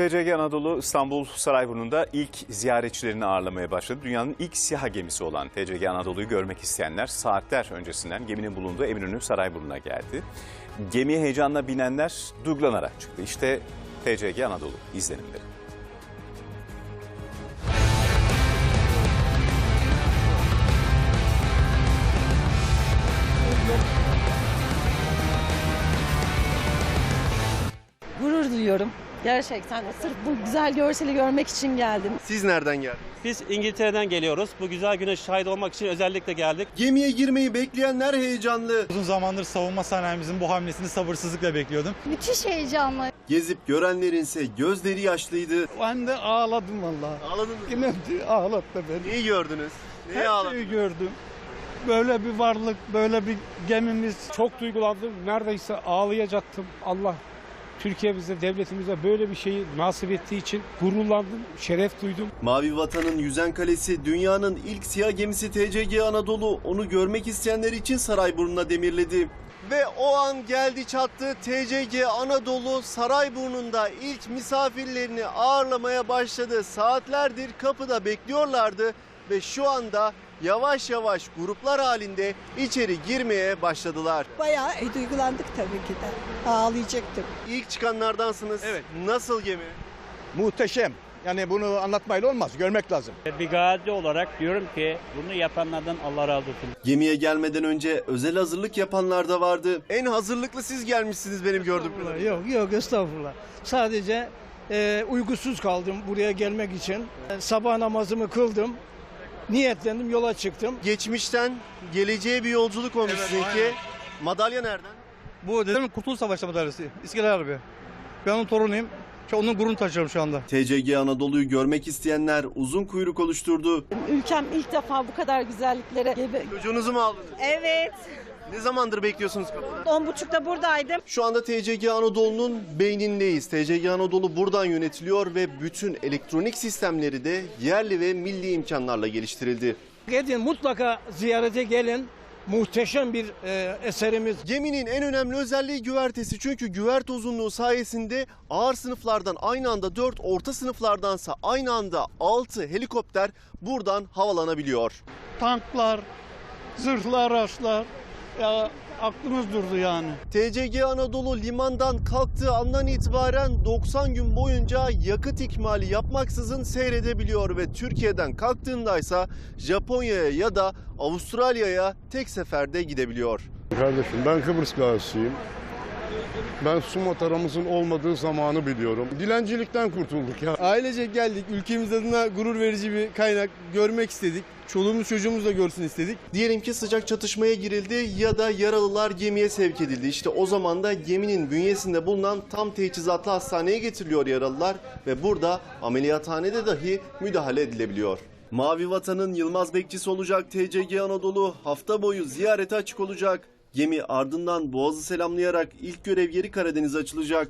TCG Anadolu İstanbul Sarayburnu'nda ilk ziyaretçilerini ağırlamaya başladı. Dünyanın ilk siyah gemisi olan TCG Anadolu'yu görmek isteyenler saatler öncesinden geminin bulunduğu Eminönü Sarayburnu'na geldi. Gemiye heyecanla binenler duygulanarak çıktı. İşte TCG Anadolu izlenimleri. Gurur duyuyorum. Gerçekten de sırf bu güzel görseli görmek için geldim. Siz nereden geldiniz? Biz İngiltere'den geliyoruz. Bu güzel güne şahit olmak için özellikle geldik. Gemiye girmeyi bekleyenler heyecanlı. Uzun zamandır savunma sanayimizin bu hamlesini sabırsızlıkla bekliyordum. Müthiş heyecanlı. Gezip görenlerin ise gözleri yaşlıydı. Ben de ağladım vallahi. Ağladın mı? İnandı ağlattı beni. Neyi gördünüz? Neyi Her ağladın? şeyi gördüm. Böyle bir varlık, böyle bir gemimiz. Çok duygulandım. Neredeyse ağlayacaktım. Allah Türkiye'mize, devletimize böyle bir şeyi nasip ettiği için gururlandım, şeref duydum. Mavi Vatan'ın yüzen kalesi dünyanın ilk siyah gemisi TCG Anadolu onu görmek isteyenler için Sarayburnu'na demirledi. Ve o an geldi çattı TCG Anadolu Sarayburnu'nda ilk misafirlerini ağırlamaya başladı. Saatlerdir kapıda bekliyorlardı ve şu anda yavaş yavaş gruplar halinde içeri girmeye başladılar. Bayağı e, duygulandık tabii ki de. Ağlayacaktım. İlk çıkanlardansınız. Evet. Nasıl gemi? Muhteşem. Yani bunu anlatmayla olmaz. Görmek lazım. Bir gazi olarak diyorum ki bunu yapanlardan Allah razı olsun. Gemiye gelmeden önce özel hazırlık yapanlar da vardı. En hazırlıklı siz gelmişsiniz benim gördüğüm kadarıyla. Yok yok estağfurullah. Sadece e, uykusuz kaldım buraya gelmek için. E, sabah namazımı kıldım. Niyetlendim, yola çıktım. Geçmişten geleceğe bir yolculuk olmuş sizinki. Madalya nereden? Bu dedim Kurtuluş Savaşı madalyası. İskele Harbi. Ben onun torunuyum. Şu onun gururunu taşıyorum şu anda. TCG Anadolu'yu görmek isteyenler uzun kuyruk oluşturdu. Ülkem ilk defa bu kadar güzelliklere Çocuğunuzu mu aldınız? Evet. Ne zamandır bekliyorsunuz kapıda? On buçukta buradaydım. Şu anda TCG Anadolu'nun beynindeyiz. TCG Anadolu buradan yönetiliyor ve bütün elektronik sistemleri de yerli ve milli imkanlarla geliştirildi. Gidin mutlaka ziyarete gelin. Muhteşem bir e, eserimiz. Geminin en önemli özelliği güvertesi. Çünkü güverte uzunluğu sayesinde ağır sınıflardan aynı anda 4, orta sınıflardansa aynı anda 6 helikopter buradan havalanabiliyor. Tanklar, zırhlı araçlar. Ya aklımız durdu yani. TCG Anadolu limandan kalktığı andan itibaren 90 gün boyunca yakıt ikmali yapmaksızın seyredebiliyor ve Türkiye'den kalktığındaysa Japonya'ya ya da Avustralya'ya tek seferde gidebiliyor. Kardeşim ben Kıbrıs gazisiyim. Ben su motoramızın olmadığı zamanı biliyorum. Dilencilikten kurtulduk ya. Ailece geldik. Ülkemiz adına gurur verici bir kaynak görmek istedik. Çoluğumuz çocuğumuz da görsün istedik. Diyelim ki sıcak çatışmaya girildi ya da yaralılar gemiye sevk edildi. İşte o zaman da geminin bünyesinde bulunan tam teçhizatlı hastaneye getiriliyor yaralılar ve burada ameliyathanede dahi müdahale edilebiliyor. Mavi Vatan'ın Yılmaz bekçisi olacak TCG Anadolu hafta boyu ziyarete açık olacak. Gemi ardından Boğaz'ı selamlayarak ilk görev yeri Karadeniz'e açılacak.